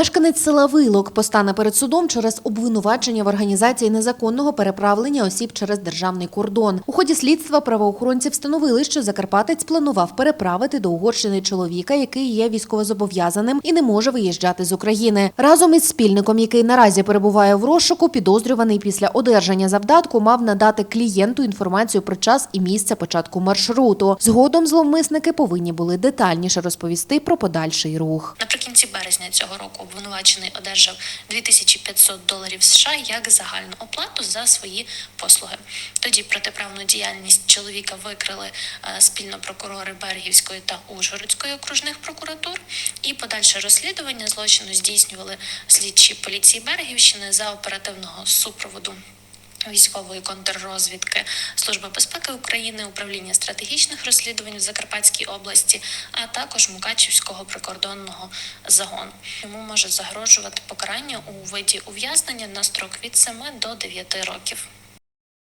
Мешканець села Вилок постане перед судом через обвинувачення в організації незаконного переправлення осіб через державний кордон. У ході слідства правоохоронці встановили, що Закарпатець планував переправити до Угорщини чоловіка, який є військовозобов'язаним і не може виїжджати з України. Разом із спільником, який наразі перебуває в розшуку, підозрюваний після одержання завдатку мав надати клієнту інформацію про час і місце початку маршруту. Згодом зловмисники повинні були детальніше розповісти про подальший рух. Наприкінці березня цього року обвинувачений одержав 2500 доларів США як загальну оплату за свої послуги. Тоді протиправну діяльність чоловіка викрили е, спільно прокурори Бергівської та Ужгородської окружних прокуратур. І подальше розслідування злочину здійснювали слідчі поліції Бергівщини за оперативного супроводу. Військової контррозвідки Служби безпеки України, управління стратегічних розслідувань в Закарпатській області, а також Мукачівського прикордонного загону. Йому може загрожувати покарання у виді ув'язнення на строк від 7 до 9 років.